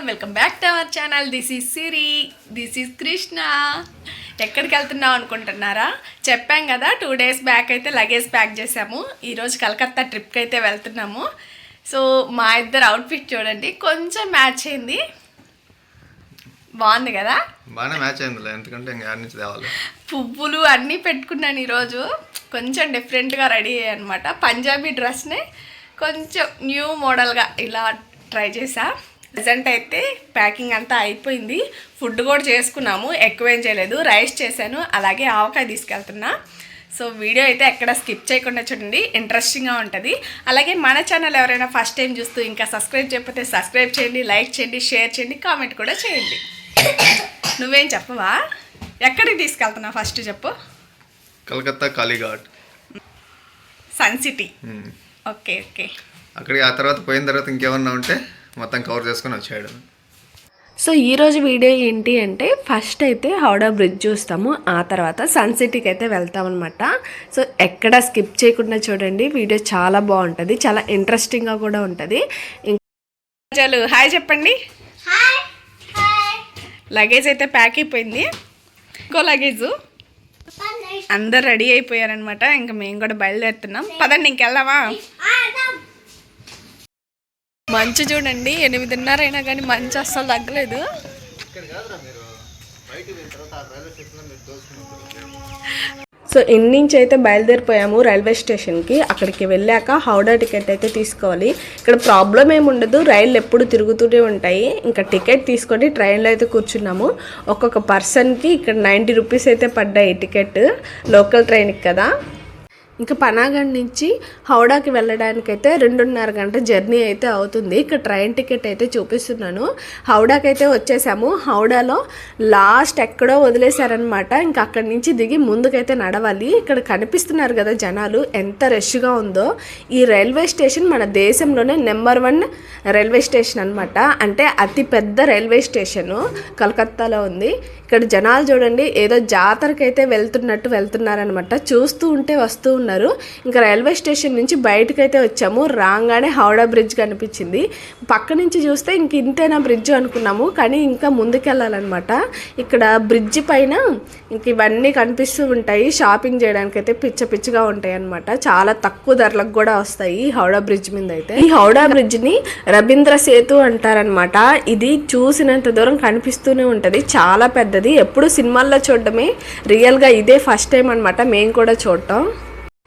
All welcome back to our channel this is Siri this is Krishna ఎక్కడికి వెళ్తున్నాం అనుకుంటున్నారా? చెప్పాం కదా టూ డేస్ బ్యాక్ అయితే లగేజ్ ప్యాక్ చేసాము ఈరోజు కలకత్తా ట్రిప్కి అయితే వెళ్తున్నాము. సో మా ఇద్దరు అవుట్ఫిట్ చూడండి. కొంచెం మ్యాచ్ అయింది. బాగుంది కదా? బాగానే మ్యాచ్ అయిందిలే. ఎందుకంటే నుంచి తేవాలి. పువ్వులు అన్నీ పెట్టుకున్నాను ఈరోజు కొంచెం డిఫరెంట్గా రెడీ అయ్యాయి అనమాట పంజాబీ డ్రెస్ని కొంచెం న్యూ మోడల్గా ఇలా ట్రై చేసా ప్రజెంట్ అయితే ప్యాకింగ్ అంతా అయిపోయింది. ఫుడ్ కూడా చేసుకున్నాము. ఎక్కువేం చేయలేదు. రైస్ చేశాను. అలాగే ఆవకాయ తీసుకెళ్తున్నా. సో వీడియో అయితే ఎక్కడ స్కిప్ చేయకుండా చూడండి. ఇంట్రెస్టింగ్గా ఉంటుంది. అలాగే మన ఛానల్ ఎవరైనా ఫస్ట్ టైం చూస్తూ ఇంకా సబ్స్క్రైబ్ చేయకపోతే సబ్స్క్రైబ్ చేయండి లైక్ చేయండి షేర్ చేయండి కామెంట్ కూడా చేయండి. నువ్వేం చెప్పవా? ఎక్కడికి తీసుకెళ్తున్నావు ఫస్ట్ చెప్పు. Calcutta Kalighat. Sun city. Okay okay. అక్కడికి ఆ తర్వాత పోయిన తర్వాత ఇంకేమన్నా ఉంటే మొత్తం కవర్ చేసుకొని వచ్చాడు. సో ఈరోజు వీడియో ఏంటి అంటే ఫస్ట్ అయితే హౌడా బ్రిడ్జ్ చూస్తాము ఆ తర్వాత సన్ సిటీకి అయితే వెళ్తాం అనమాట సో ఎక్కడ స్కిప్ చేయకుండా చూడండి వీడియో చాలా బాగుంటుంది చాలా ఇంట్రెస్టింగ్గా కూడా ఉంటుంది. చాలు హాయ్ చెప్పండి. లగేజ్ అయితే ప్యాక్ అయిపోయింది. ఇంకో లగేజ్. అందరు రెడీ అయిపోయారనమాట ఇంకా మేము కూడా బయలుదేరుతున్నాం. పదండి ఇంకెళ్దామా? మంచు చూడండి ఎనిమిదిన్నర అయినా కానీ మంచు అస్సలు తగ్గలేదు. సో ఇన్ని నుంచి అయితే బయలుదేరిపోయాము రైల్వే స్టేషన్కి. అక్కడికి వెళ్ళాక హౌడా టికెట్ అయితే తీసుకోవాలి. ఇక్కడ ప్రాబ్లం ఏమి ఉండదు రైళ్ళు ఎప్పుడు తిరుగుతూనే ఉంటాయి. ఇంకా టికెట్ తీసుకొని ట్రైన్లో అయితే కూర్చున్నాము. ఒక్కొక్క పర్సన్కి ఇక్కడ నైంటీ రూపీస్ అయితే పడ్డాయి టికెట్ లోకల్ ట్రైన్కి కదా. ఇంకా పనాగఢ్ నుంచి హౌడాకి వెళ్ళడానికైతే రెండున్నర గంట జర్నీ అయితే అవుతుంది. ఇక్కడ ట్రైన్ టికెట్ అయితే చూపిస్తున్నాను. హౌడాకి అయితే వచ్చేసాము. హౌడాలో లాస్ట్ ఎక్కడో వదిలేశారనమాట ఇంకా అక్కడి నుంచి దిగి ముందుకైతే నడవాలి. ఇక్కడ కనిపిస్తున్నారు కదా జనాలు ఎంత రష్గా ఉందో. ఈ రైల్వే స్టేషన్ మన దేశంలోనే నెంబర్ వన్ రైల్వే స్టేషన్ అనమాట అంటే అతి పెద్ద రైల్వే స్టేషను కలకత్తాలో ఉంది. ఇక్కడ జనాలు చూడండి ఏదో జాతరకైతే వెళ్తున్నట్టు వెళ్తున్నారనమాట చూస్తూ ఉంటే వస్తూ ఉన్నారు. ఇంకా రైల్వే స్టేషన్ నుంచి బయటకు అయితే వచ్చాము. రాగానే హౌడా బ్రిడ్జ్ కనిపించింది. పక్క నుంచి చూస్తే ఇంక ఇంతేనా బ్రిడ్జ్ అనుకున్నాము. కానీ ఇంకా ముందుకెళ్ళాలన్నమాట. ఇక్కడ బ్రిడ్జ్ పైన ఇంక ఇవన్నీ కనిపిస్తూ ఉంటాయి. షాపింగ్ చేయడానికి అయితే పిచ్చ పిచ్చిగా ఉంటాయి అనమాట చాలా తక్కువ ధరలకు కూడా వస్తాయి హౌడా బ్రిడ్జ్ మీద అయితే ఈ హౌడా బ్రిడ్జ్ని రవీంద్ర సేతు అంటారనమాట ఇది చూసినంత దూరం కనిపిస్తూనే ఉంటది. చాలా పెద్దది. ఎప్పుడు సినిమాల్లో చూడడమే. రియల్గా ఇదే ఫస్ట్ టైం అనమాట మేము కూడా చూడటం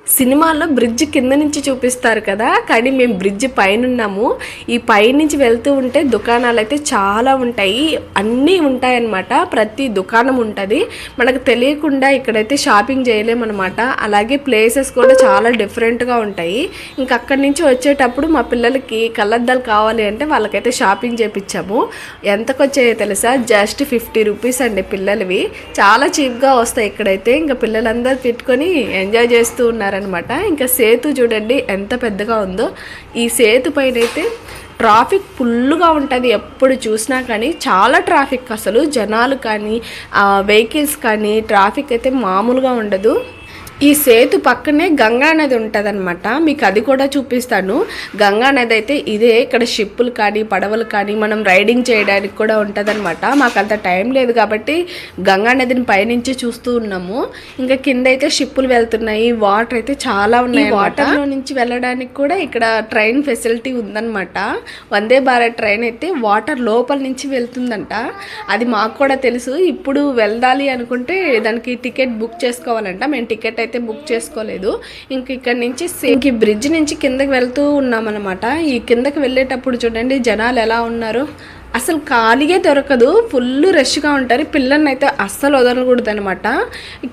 సినిమాల్లో బ్రిడ్జ్ కింద నుంచి చూపిస్తారు కదా కానీ మేము బ్రిడ్జ్ పైన ఉన్నాము ఈ పైనుంచి వెళ్తూ ఉంటే దుకాణాలు అయితే చాలా ఉంటాయి. అన్నీ ఉంటాయన్నమాట. ప్రతి దుకాణం ఉంటుంది. మనకు తెలియకుండా ఇక్కడైతే షాపింగ్ చేయలేమన్నమాట. అలాగే ప్లేసెస్ కూడా చాలా డిఫరెంట్గా ఉంటాయి. ఇంకా అక్కడి నుంచి వచ్చేటప్పుడు మా పిల్లలకి కళ్ళద్దాలు కావాలి అంటే వాళ్ళకైతే షాపింగ్ చేపించాము ఎంతకు వచ్చాయో తెలుసా? జస్ట్ ఫిఫ్టీ రూపీస్ అండి పిల్లలవి. చాలా చీప్గా వస్తాయి ఇక్కడైతే. ఇంకా పిల్లలందరూ పెట్టుకొని ఎంజాయ్ చేస్తూ ఉన్నారు. చేశారనమాట ఇంకా సేతు చూడండి ఎంత పెద్దగా ఉందో. ఈ సేతు పైన అయితే ట్రాఫిక్ ఫుల్గా ఉంటుంది ఎప్పుడు చూసినా కానీ. చాలా ట్రాఫిక్ అసలు. జనాలు కానీ వెహికల్స్ కానీ ట్రాఫిక్ అయితే మామూలుగా ఉండదు. ఈ సేతు పక్కనే గంగా నది ఉంటుందన్నమాట. మీకు అది కూడా చూపిస్తాను. గంగా నది అయితే ఇదే ఇక్కడ షిప్పులు కానీ పడవలు కానీ మనం రైడింగ్ చేయడానికి కూడా ఉంటుందన్నమాట. మాకు అంత టైం లేదు కాబట్టి గంగా నదిని పైనుంచి చూస్తూ ఉన్నాము. ఇంకా కింద అయితే షిప్పులు వెళ్తున్నాయి. వాటర్ అయితే చాలా ఉన్నాయి వాటర్లో నుంచి వెళ్ళడానికి కూడా ఇక్కడ ట్రైన్ ఫెసిలిటీ ఉందన్నమాట. వందే భారత్ ట్రైన్ అయితే వాటర్ లోపల నుంచి వెళ్తుందంట. అది మాకు కూడా తెలుసు. ఇప్పుడు వెళ్ళాలి అనుకుంటే దానికి టికెట్ బుక్ చేసుకోవాలంట. మేము టికెట్ అయితే బుక్ చేసుకోలేదు. ఇంక ఇక్కడ నుంచి ఇంక ఈ బ్రిడ్జ్ నుంచి కిందకి వెళ్తూ ఉన్నామన్నమాట. ఈ కిందకి వెళ్ళేటప్పుడు చూడండి జనాలు ఎలా ఉన్నారు. అసలు ఖాళీగా దొరకదు. ఫుల్ రష్గా ఉంటారు. పిల్లల్ని అయితే అస్సలు వదలకూడదు అనమాట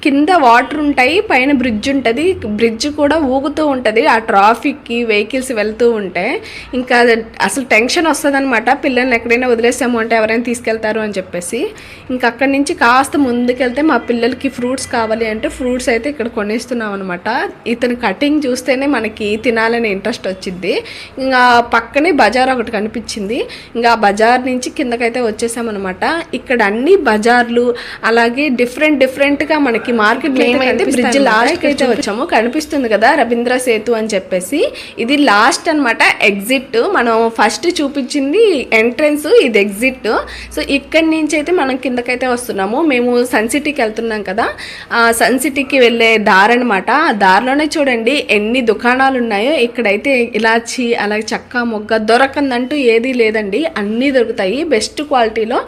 కింద వాటర్ ఉంటాయి పైన బ్రిడ్జ్ ఉంటుంది. బ్రిడ్జ్ కూడా ఊగుతూ ఉంటుంది. ఆ ట్రాఫిక్కి వెహికల్స్ వెళ్తూ ఉంటే ఇంకా అసలు టెన్షన్ వస్తుంది అనమాట పిల్లల్ని ఎక్కడైనా వదిలేసాము అంటే ఎవరైనా తీసుకెళ్తారు అని చెప్పేసి. ఇంకా అక్కడి నుంచి కాస్త ముందుకెళ్తే మా పిల్లలకి ఫ్రూట్స్ కావాలి అంటే ఫ్రూట్స్ అయితే ఇక్కడ కొనేస్తున్నాం అనమాట ఇతని కటింగ్ చూస్తేనే మనకి తినాలని ఇంట్రెస్ట్ వచ్చింది. ఇంకా పక్కనే బజార్ ఒకటి కనిపించింది. ఇంకా ఆ నుంచి కిందకైతే వచ్చేసామన్నమాట. ఇక్కడ అన్ని బజార్లు అలాగే డిఫరెంట్ డిఫరెంట్గా మనకి మార్కెట్ మేమైతే బ్రిడ్జ్ లాస్ట్ అయితే వచ్చాము. కనిపిస్తుంది కదా రవీంద్ర సేతు అని చెప్పేసి. ఇది లాస్ట్ అన్నమాట ఎగ్జిట్ మనం ఫస్ట్ చూపించింది ఎంట్రన్స్ ఇది ఎగ్జిట్ సో ఇక్కడి నుంచి అయితే మనం కిందకైతే వస్తున్నాము. మేము సన్ సిటీకి వెళ్తున్నాం కదా. ఆ సన్ సిటీకి వెళ్ళే దారి అనమాట ఆ దారిలోనే చూడండి ఎన్ని దుకాణాలు ఉన్నాయో. ఇక్కడైతే ఇలాచి అలాగే చక్క మొగ్గ దొరకందంటూ ఏదీ లేదండి. అన్నీ దొరుకుతాయి. బెస్ట్ క్వాలిటీలో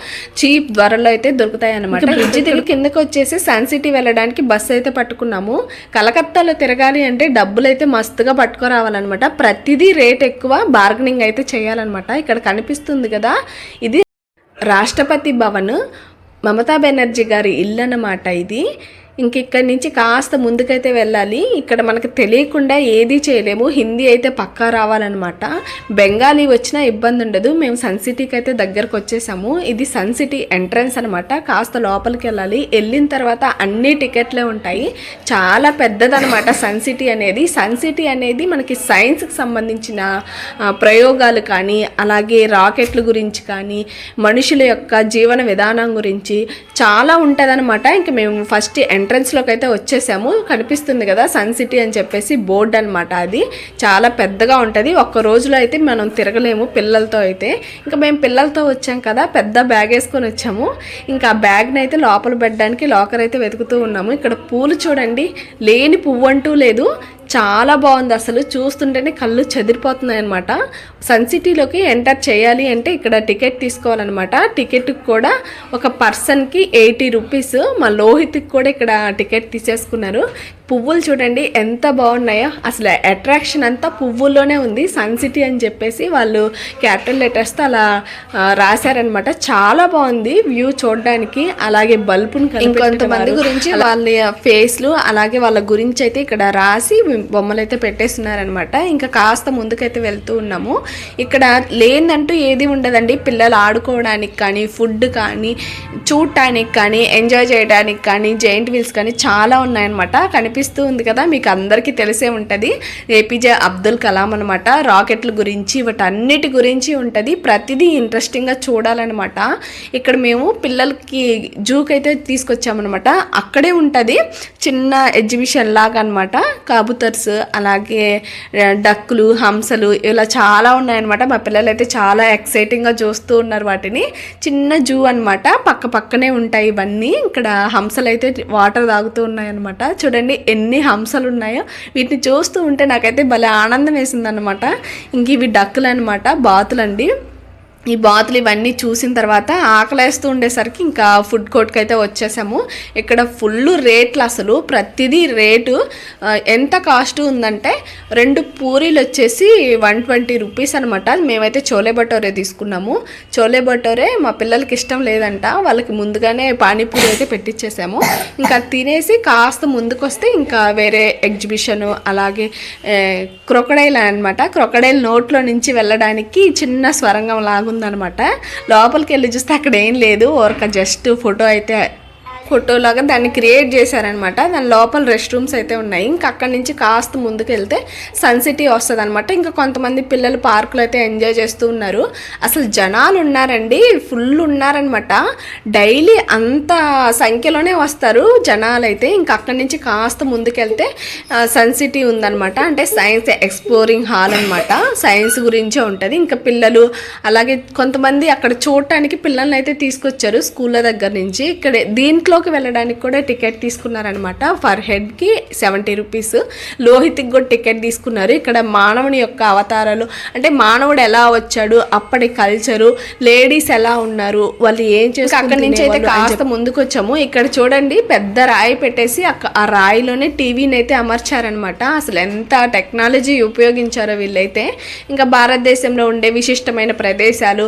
చీప్ ధరలో అయితే దొరుకుతాయి అనమాట బ్రిడ్జ్ దిగి కిందకి వచ్చేసి సన్ సిటీ వెళ్ళడానికి బస్సు అయితే పట్టుకున్నాము. కలకత్తాలో తిరగాలి అంటే డబ్బులు అయితే మస్తుగా పట్టుకురావాలన్నమాట. ప్రతిదీ రేట్ ఎక్కువ బార్గెనింగ్ అయితే చేయాలన్నమాట. ఇక్కడ కనిపిస్తుంది కదా ఇది రాష్ట్రపతి భవన్. మమతా బెనర్జీ గారి ఇల్లు అన్నమాట ఇది. ఇంక ఇక్కడి నుంచి కాస్త ముందుకైతే వెళ్ళాలి. ఇక్కడ మనకు తెలియకుండా ఏది చేయలేము. హిందీ అయితే పక్కా రావాలన్నమాట. బెంగాలీ వచ్చినా ఇబ్బంది ఉండదు. మేము సన్ సిటీకి అయితే దగ్గరకు వచ్చేసాము. ఇది సన్ సిటీ ఎంట్రన్స్ అనమాట కాస్త లోపలికి వెళ్ళాలి. వెళ్ళిన తర్వాత అన్ని టికెట్లే ఉంటాయి. చాలా పెద్దదనమాట సన్ సిటీ అనేది. సన్ సిటీ అనేది మనకి సైన్స్కి సంబంధించిన ప్రయోగాలు కానీ అలాగే రాకెట్ల గురించి కానీ మనుషుల యొక్క జీవన విధానం గురించి చాలా ఉంటుందన్నమాట. ఇంక మేము ఫస్ట్ ఎంట్రన్స్లోకి అయితే వచ్చేసాము. కనిపిస్తుంది కదా సన్ సిటీ అని చెప్పేసి బోర్డు అనమాట అది. చాలా పెద్దగా ఉంటుంది. ఒక్క రోజులో అయితే మనం తిరగలేము పిల్లలతో అయితే. ఇంకా మేము పిల్లలతో వచ్చాం కదా పెద్ద బ్యాగ్ వేసుకొని వచ్చాము. ఇంకా ఆ బ్యాగ్ని అయితే లోపల పెట్టడానికి లాకర్ అయితే వెతుకుతూ ఉన్నాము. ఇక్కడ పూలు చూడండి లేని పువ్వు అంటూ లేదు. చాలా బాగుంది. అసలు చూస్తుంటేనే కళ్ళు చెదిరిపోతున్నాయి అనమాట సన్ సిటీలోకి ఎంటర్ చేయాలి అంటే ఇక్కడ టికెట్ తీసుకోవాలన్నమాట. టికెట్ కూడా ఒక పర్సన్కి ఎయిటీ రూపీస్. మా లోహిత్కి కూడా ఇక్కడ టికెట్ తీసేసుకున్నారు. పువ్వులు చూడండి ఎంత బాగున్నాయో. అసలు అట్రాక్షన్ అంతా పువ్వుల్లోనే ఉంది. సన్ సిటీ అని చెప్పేసి వాళ్ళు క్యాపిటల్ లెటర్స్తో అలా రాశారనమాట చాలా బాగుంది వ్యూ చూడడానికి. అలాగే బల్బుని ఇంకొంతమంది గురించి వాళ్ళ ఫేస్లు అలాగే వాళ్ళ గురించి అయితే ఇక్కడ రాసి బొమ్మలు అయితే పెట్టేస్తున్నారనమాట ఇంకా కాస్త ముందుకైతే వెళ్తూ ఉన్నాము. ఇక్కడ లేదంటూ ఏది ఉండదండి. పిల్లలు ఆడుకోవడానికి కానీ ఫుడ్ కానీ చూడటానికి కానీ ఎంజాయ్ చేయడానికి కానీ జైంట్ వీల్స్ కానీ చాలా ఉన్నాయన్నమాట. కనిపిస్తూ ఉంది కదా మీకు అందరికీ తెలిసే ఉంటుంది. ఏపీజే అబ్దుల్ కలాం అనమాట రాకెట్ల గురించి వాటన్నిటి గురించి ఉంటుంది. ప్రతిదీ ఇంట్రెస్టింగ్గా చూడాలన్నమాట. ఇక్కడ మేము పిల్లలకి జూకి అయితే తీసుకొచ్చామన్నమాట. అక్కడే ఉంటుంది. చిన్న ఎగ్జిబిషన్ లాగా అనమాట కాబుతర్స్ అలాగే డక్కులు హంసలు ఇలా చాలా ఉన్నాయన్నమాట. మా పిల్లలు అయితే చాలా ఎక్సైటింగ్గా చూస్తూ ఉన్నారు వాటిని. చిన్న జూ అనమాట పక్క పక్కనే ఉంటాయి ఇవన్నీ. ఇక్కడ హంసలు అయితే వాటర్ తాగుతూ ఉన్నాయన్నమాట. చూడండి ఎన్ని హంసలు ఉన్నాయో వీటిని చూస్తూ ఉంటే నాకైతే భలే ఆనందం వేసిందనమాట ఇంక ఇవి డక్కులు అనమాట బాతులండి. ఈ బాతులు ఇవన్నీ చూసిన తర్వాత ఆకలేస్తూ ఉండేసరికి ఇంకా ఫుడ్ కోర్ట్కి అయితే వచ్చేసాము. ఇక్కడ ఫుల్ రేట్లు అసలు. ప్రతిదీ రేటు ఎంత కాస్ట్ ఉందంటే రెండు పూరీలు వచ్చేసి వన్ ట్వంటీ రూపీస్ అనమాట మేమైతే చోలే భటోరే తీసుకున్నాము. చోలే భటోరే మా పిల్లలకి ఇష్టం లేదంట. వాళ్ళకి ముందుగానే పానీపూరి అయితే పెట్టించేసాము ఇంకా తినేసి కాస్త ముందుకు వస్తే ఇంకా వేరే ఎగ్జిబిషన్ అలాగే క్రొకడైల్ అనమాట క్రొకడైల్ నోట్లో నుంచి వెళ్ళడానికి చిన్న స్వరంగం లాగుందనమాట లోపలికి వెళ్ళి చూస్తే అక్కడ ఏం లేదు. ఒక జస్ట్ ఫోటో అయితే ఫోటో లాగా దాన్ని క్రియేట్ చేశారనమాట. దాని లోపల రెస్ట్ రూమ్స్ అయితే ఉన్నాయి. ఇంకా అక్కడి నుంచి కాస్త ముందుకు వెళ్తే సన్ సిటీ వస్తుంది అనమాట ఇంకా కొంతమంది పిల్లలు పార్కులో అయితే ఎంజాయ్ చేస్తూ ఉన్నారు. అసలు జనాలు ఉన్నారండి ఫుల్ ఉన్నారనమాట. డైలీ అంత సంఖ్యలోనే వస్తారు జనాలు అయితే ఇంకా అక్కడి నుంచి కాస్త ముందుకెళ్తే సన్ సిటీ ఉందనమాట. అంటే సైన్స్ ఎక్స్ప్లోరింగ్ హాల్ అనమాట. సైన్స్ గురించే ఉంటుంది. ఇంకా పిల్లలు అలాగే కొంతమంది అక్కడ చూడటానికి పిల్లల్ని అయితే తీసుకొచ్చారు స్కూళ్ళ దగ్గర నుంచి. ఇక్కడ దీంట్లో దీంట్లోకి వెళ్ళడానికి కూడా టికెట్ తీసుకున్నారనమాట. ఫర్ హెడ్కి సెవెంటీ రూపీస్. లోహిత్కి కూడా టికెట్ తీసుకున్నారు. ఇక్కడ మానవుని యొక్క అవతారాలు. అంటే మానవుడు ఎలా వచ్చాడు అప్పటి కల్చరు లేడీస్ ఎలా ఉన్నారు వాళ్ళు ఏం చేసి అక్కడి నుంచి అయితే కాస్త ముందుకు వచ్చాము ఇక్కడ చూడండి పెద్ద రాయి పెట్టేసి ఆ రాయిలోనే టీవీని అయితే అమర్చారనమాట. అసలు ఎంత టెక్నాలజీ ఉపయోగించారో వీళ్ళైతే. ఇంకా భారతదేశంలో ఉండే విశిష్టమైన ప్రదేశాలు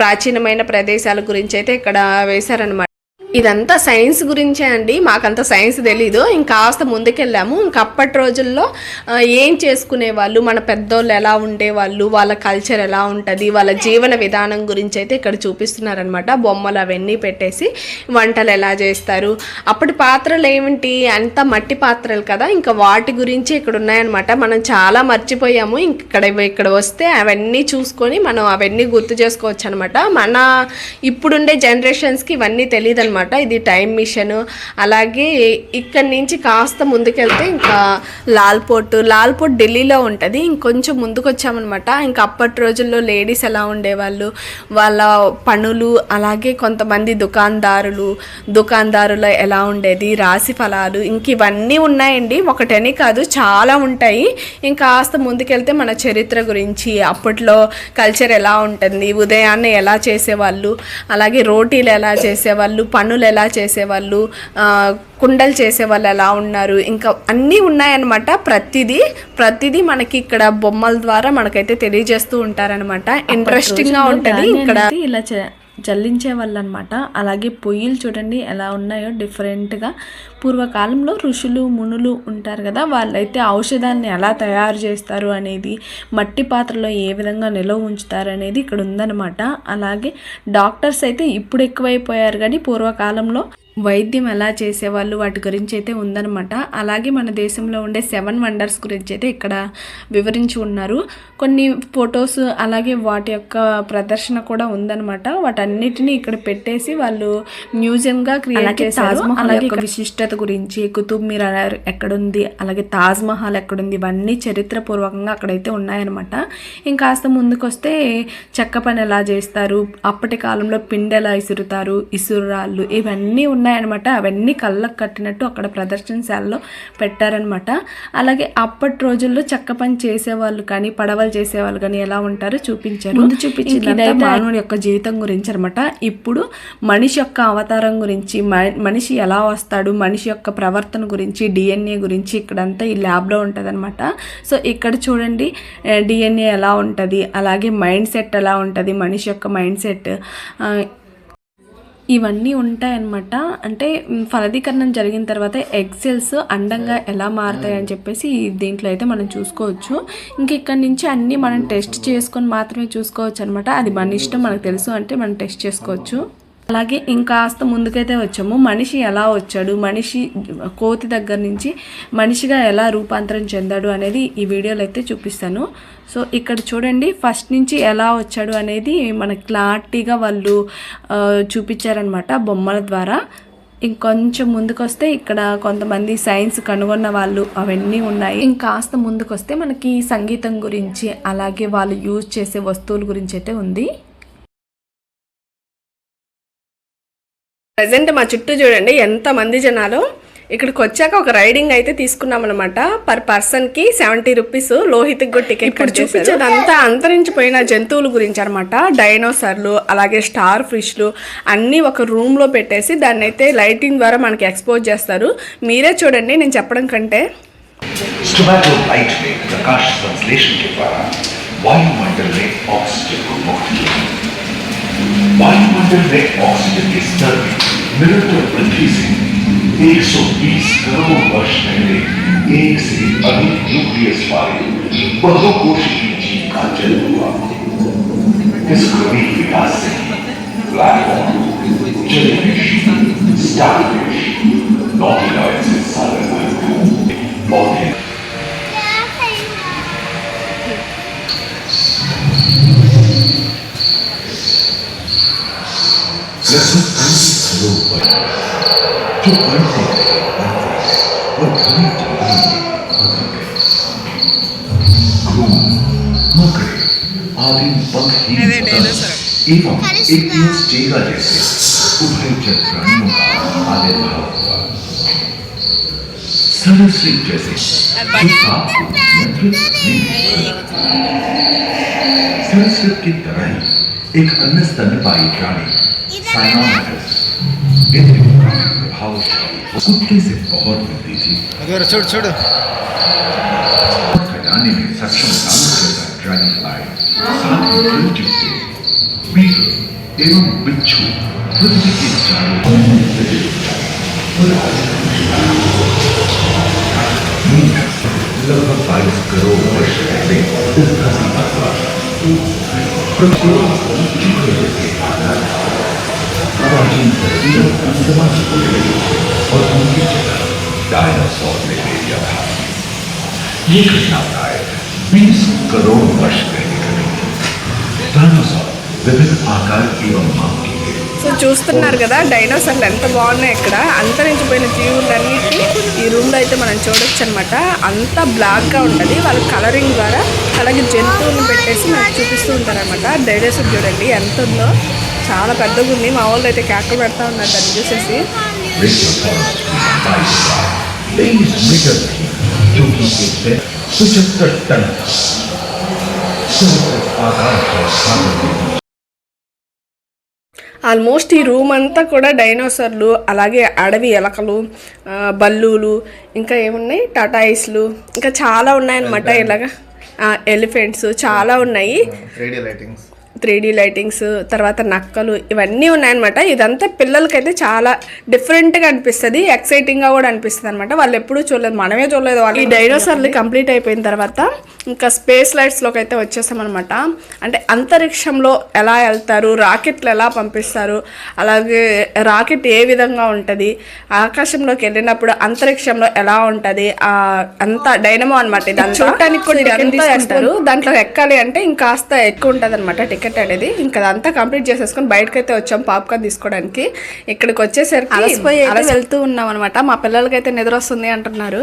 ప్రాచీనమైన ప్రదేశాల గురించి అయితే ఇక్కడ వేశారనమాట. ఇదంతా సైన్స్ గురించే అండి. మాకంత సైన్స్ తెలీదు. ఇంకాస్త ముందుకెళ్ళాము. ఇంక అప్పటి రోజుల్లో ఏం చేసుకునే వాళ్ళు మన పెద్దోళ్ళు ఎలా ఉండేవాళ్ళు? వాళ్ళ కల్చర్ ఎలా ఉంటుంది? వాళ్ళ జీవన విధానం గురించి అయితే ఇక్కడ చూపిస్తున్నారనమాట బొమ్మలు అవన్నీ పెట్టేసి వంటలు ఎలా చేస్తారు? అప్పటి పాత్రలు ఏమిటి? అంత మట్టి పాత్రలు కదా. ఇంకా వాటి గురించి ఇక్కడ ఉన్నాయన్నమాట. మనం చాలా మర్చిపోయాము. ఇక్కడ ఇక్కడ వస్తే అవన్నీ చూసుకొని మనం అవన్నీ గుర్తు చేసుకోవచ్చు అనమాట మన ఇప్పుడుండే జనరేషన్స్కి ఇవన్నీ తెలియదు అనమాట ఇది టైం మిషన్. అలాగే ఇక్కడి నుంచి కాస్త ముందుకెళ్తే ఇంకా లాల్పోర్ట్. లాల్పోర్ట్ ఢిల్లీలో ఉంటుంది. ఇంకొంచెం ముందుకు వచ్చామన్నమాట ఇంకా అప్పటి రోజుల్లో లేడీస్ ఎలా ఉండేవాళ్ళు? వాళ్ళ పనులు అలాగే కొంతమంది దుకాణదారులు దుకాణదారులు ఎలా ఉండేది? రాశి ఫలాలు. ఇంక ఇవన్నీ ఉన్నాయండి. ఒకటని కాదు చాలా ఉంటాయి. ఇంకా కాస్త ముందుకెళ్తే మన చరిత్ర గురించి అప్పట్లో కల్చర్ ఎలా ఉంటుంది ఉదయాన్నే ఎలా చేసేవాళ్ళు అలాగే రోటీలు ఎలా చేసేవాళ్ళు పనులు ఎలా చేసేవాళ్ళు ఆ, కుండలు చేసేవాళ్ళు ఎలా ఉన్నారు ఇంకా అన్నీ ఉన్నాయన్నమాట. ప్రతిదీ ప్రతిదీ మనకి ఇక్కడ బొమ్మల ద్వారా మనకైతే తెలియజేస్తూ ఉంటారనమాట ఇంట్రెస్టింగ్గా ఉంటుంది ఇక్కడ. ఇలా జల్లించే వాళ్ళు అనమాట అలాగే పొయ్యిలు చూడండి ఎలా ఉన్నాయో డిఫరెంట్గా. పూర్వకాలంలో ఋషులు మునులు ఉంటారు కదా వాళ్ళైతే ఔషధాన్ని ఎలా తయారు చేస్తారు అనేది మట్టి పాత్రలో ఏ విధంగా నిలవ ఉంచుతారు అనేది ఇక్కడ ఉందన్నమాట అలాగే డాక్టర్స్ అయితే ఇప్పుడు ఎక్కువైపోయారు కానీ పూర్వకాలంలో వైద్యం ఎలా చేసేవాళ్ళు వాటి గురించి అయితే ఉందన్నమాట. అలాగే మన దేశంలో ఉండే సెవెన్ వండర్స్ గురించి అయితే ఇక్కడ వివరించి ఉన్నారు. కొన్ని ఫొటోస్ అలాగే వాటి యొక్క ప్రదర్శన కూడా ఉందన్నమాట. వాటన్నిటిని ఇక్కడ పెట్టేసి వాళ్ళు మ్యూజియంగా క్రియేట్ చేశారు. తాజ్మహల్ అలాగే విశిష్టత గురించి కుతుబ్ మినార్ ఎక్కడుంది అలాగే తాజ్ మహల్ ఎక్కడుంది ఇవన్నీ చరిత్రపూర్వకంగా అక్కడైతే ఉన్నాయన్నమాట. ఇంకాస్త ముందుకు వస్తే చెక్క పని ఎలా చేస్తారు అప్పటి కాలంలో పిండి ఎలా ఇసురుతారు ఇసురాళ్ళు ఇవన్నీ ఉన్నాయన్నమాట. అవన్నీ కళ్ళకు కట్టినట్టు అక్కడ ప్రదర్శనశాలలో పెట్టారనమాట అలాగే అప్పటి రోజుల్లో చెక్క పని చేసేవాళ్ళు కానీ పడవలు చేసేవాళ్ళు కానీ ఎలా ఉంటారో చూపించారు. ముందు చూపించిందంతా ఇదైతే మానవుడి యొక్క జీవితం గురించి అనమాట ఇప్పుడు మనిషి యొక్క అవతారం గురించి మ- మనిషి ఎలా వస్తాడు మనిషి యొక్క ప్రవర్తన గురించి డిఎన్ఏ గురించి ఇక్కడంతా ఈ ల్యాబ్లో ఉంటుంది అనమాట సో ఇక్కడ చూడండి డిఎన్ఏ ఎలా ఉంటుంది అలాగే మైండ్ సెట్ ఎలా ఉంటుంది మనిషి యొక్క మైండ్ సెట్ ఇవన్నీ ఉంటాయన్నమాట. అంటే ఫలదీకరణం జరిగిన తర్వాత ఎగ్సెల్స్ అండంగా ఎలా మారుతాయి అని చెప్పేసి దీంట్లో అయితే మనం చూసుకోవచ్చు. ఇంక ఇక్కడ నుంచి అన్నీ మనం టెస్ట్ చేసుకొని మాత్రమే చూసుకోవచ్చు అనమాట అది మన ఇష్టం మనకు తెలుసు అంటే మనం టెస్ట్ చేసుకోవచ్చు. అలాగే ఇంకాస్త ముందుకైతే వచ్చాము. మనిషి ఎలా వచ్చాడు? మనిషి కోతి దగ్గర నుంచి మనిషిగా ఎలా రూపాంతరం చెందాడు అనేది ఈ వీడియోలో అయితే చూపిస్తాను. సో ఇక్కడ చూడండి ఫస్ట్ నుంచి ఎలా వచ్చాడు అనేది మనకి క్లారిటీగా వాళ్ళు చూపించారనమాట బొమ్మల ద్వారా. ఇంకొంచెం ముందుకొస్తే ఇక్కడ కొంతమంది సైన్స్ కనుగొన్న వాళ్ళు అవన్నీ ఉన్నాయి. ఇంకాస్త ముందుకొస్తే మనకి సంగీతం గురించి అలాగే వాళ్ళు యూజ్ చేసే వస్తువుల గురించి అయితే ఉంది. ప్రజెంట్ మా చుట్టూ చూడండి ఎంతమంది జనాలు. ఇక్కడికి వచ్చాక ఒక రైడింగ్ అయితే తీసుకున్నాం అనమాట పర్ పర్సన్కి సెవెంటీ రూపీస్ లోహిత్ కూడా టికెట్ ఇప్పుడు చూపించేదంతా అంతరించిపోయిన జంతువుల గురించి అనమాట డైనోసార్లు అలాగే స్టార్ ఫిష్లు అన్నీ ఒక రూమ్లో పెట్టేసి దాన్ని అయితే లైటింగ్ ద్వారా మనకి ఎక్స్పోజ్ చేస్తారు. మీరే చూడండి నేను చెప్పడం కంటే. ఆక్సిజన్ वायुमंडल में ऑक्सीजन को स्तर में निरंतर वृद्धि से 120 करोड़ वर्ष पहले एक से अधिक न्यूक्लियस वाले बहुकोशिकीय जीव का जन्म हुआ। इस क्रमिक विकास से जेलीफिश स्टारफिश से सागर पौधे जैसे कई सरोवर जो बढ़ते गए और घने जंगलों में बदल गए क्रूर मकड़े आदि पंखहीन एवं एक चेगा जैसे उभयचर प्राणियों का आविर्भाव हुआ सरल जैसे संस्कृत की तरह ही एक अन्य स्तनपाई प्राणी साइनोमेटस प्रभावशाली कुत्ते से बहुत मिलती थी अगर छोड़ छोड़ खजाने में सक्षम काम करता ड्रैगन फ्लाई साथ ही ड्रिल चुके बीटल एवं बिच्छू पृथ्वी के चारों ओर लगभग बाईस करोड़ वर्ष पहले धरती पर हुआ हो और उनकी जगह डायनासोर ने ले लिया था ये घटना प्राय 20 करोड़ वर्ष पहले घटी डायनासोर विभिन्न आकार एवं माप के సో చూస్తున్నారు కదా డైనోసార్లు ఎంత బాగున్నాయి ఇక్కడ అంతరించిపోయిన జీవులన్నిటిని ఈ రూమ్లో అయితే మనం చూడొచ్చు అనమాట బ్లాక్ బ్లాక్గా ఉంటుంది వాళ్ళ కలరింగ్ ద్వారా అలాగే జంతువులను పెట్టేసి మనకు చూపిస్తూ ఉంటారనమాట డైనోసార్ చూడండి ఎంత ఉందో చాలా పెద్దగా ఉంది మా వాళ్ళు అయితే కేక పెడతా ఉన్నారు దాన్ని చూసేసి ఆల్మోస్ట్ ఈ రూమ్ అంతా కూడా డైనోసార్లు అలాగే అడవి ఎలకలు బల్లులు ఇంకా ఏమున్నాయి? టాటాయిస్లు ఇంకా చాలా ఉన్నాయన్నమాట ఇలాగా. ఎలిఫెంట్స్ చాలా ఉన్నాయి. త్రీ డీ లైటింగ్స్ తర్వాత నక్కలు ఇవన్నీ ఉన్నాయన్నమాట. ఇదంతా పిల్లలకైతే చాలా డిఫరెంట్గా అనిపిస్తుంది. ఎక్సైటింగ్గా కూడా అనిపిస్తుంది అనమాట వాళ్ళు ఎప్పుడూ చూడలేదు. మనమే చూడలేదు వాళ్ళు ఈ డైనోసార్లు కంప్లీట్ అయిపోయిన తర్వాత ఇంకా స్పేస్ లైట్స్లోకి అయితే వచ్చేసామన్నమాట. అంటే అంతరిక్షంలో ఎలా వెళ్తారు రాకెట్లు ఎలా పంపిస్తారు అలాగే రాకెట్ ఏ విధంగా ఉంటుంది ఆకాశంలోకి వెళ్ళినప్పుడు అంతరిక్షంలో ఎలా ఉంటుంది అంత డైనమో అనమాట చూడటానికి కూడా దాంట్లో ఎక్కాలి అంటే ఇంకాస్త ఎక్కువ ఉంటుంది అనమాట టికెట్ అనేది ఇంకా అదంతా కంప్లీట్ చేసేసుకొని బయటకు అయితే వచ్చాం పాప్కార్న్ తీసుకోవడానికి. ఇక్కడికి వచ్చేసరికి అలసిపోయి వెళ్తూ ఉన్నాం అనమాట మా పిల్లలకైతే నిద్ర వస్తుంది అంటున్నారు.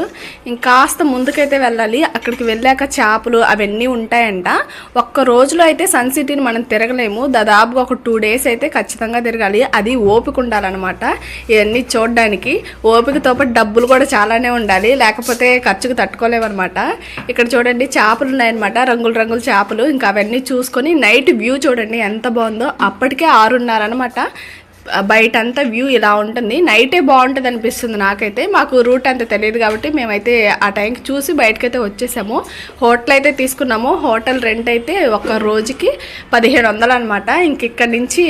ఇంకాస్త ముందుకైతే వెళ్ళాలి. అక్కడికి వెళ్ళాక చేపలు అవన్నీ ఉంటాయంట. ఒక్క రోజులో అయితే సన్ సిటీని మనం తిరగలేము. దాదాపుగా ఒక టూ డేస్ అయితే ఖచ్చితంగా తిరగాలి. అది ఓపిక ఉండాలన్నమాట. ఇవన్నీ చూడడానికి. ఓపికతో పాటు డబ్బులు కూడా చాలానే ఉండాలి. లేకపోతే ఖర్చుకు తట్టుకోలేమన్నమాట. ఇక్కడ చూడండి చేపలు ఉన్నాయన్నమాట. రంగుల రంగుల చేపలు. ఇంకా అవన్నీ చూసుకొని నైట్ వ్యూ వ్యూ చూడండి ఎంత బాగుందో. అప్పటికే ఆరున్నర అనమాట బయట అంతా వ్యూ ఇలా ఉంటుంది. నైటే బాగుంటుంది అనిపిస్తుంది నాకైతే. మాకు రూట్ అంత తెలియదు కాబట్టి మేమైతే ఆ టైంకి చూసి బయటకైతే వచ్చేసాము. హోటల్ అయితే తీసుకున్నాము. హోటల్ రెంట్ అయితే ఒక రోజుకి పదిహేడు వందలు అనమాట ఇంక నుంచి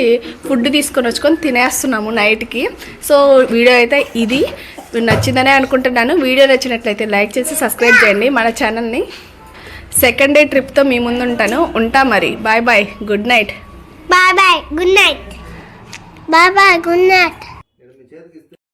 ఫుడ్ తీసుకొని వచ్చుకొని తినేస్తున్నాము నైట్కి. సో వీడియో అయితే ఇది. నచ్చిందనే అనుకుంటున్నాను. వీడియో నచ్చినట్లయితే లైక్ చేసి సబ్స్క్రైబ్ చేయండి. మన ఛానల్ని సెకండ్ డే ట్రిప్తో మీ ముందు ఉంటాను ఉంటా మరి. Bye bye. Good night. Bye bye. Good night. Bye bye. Good night.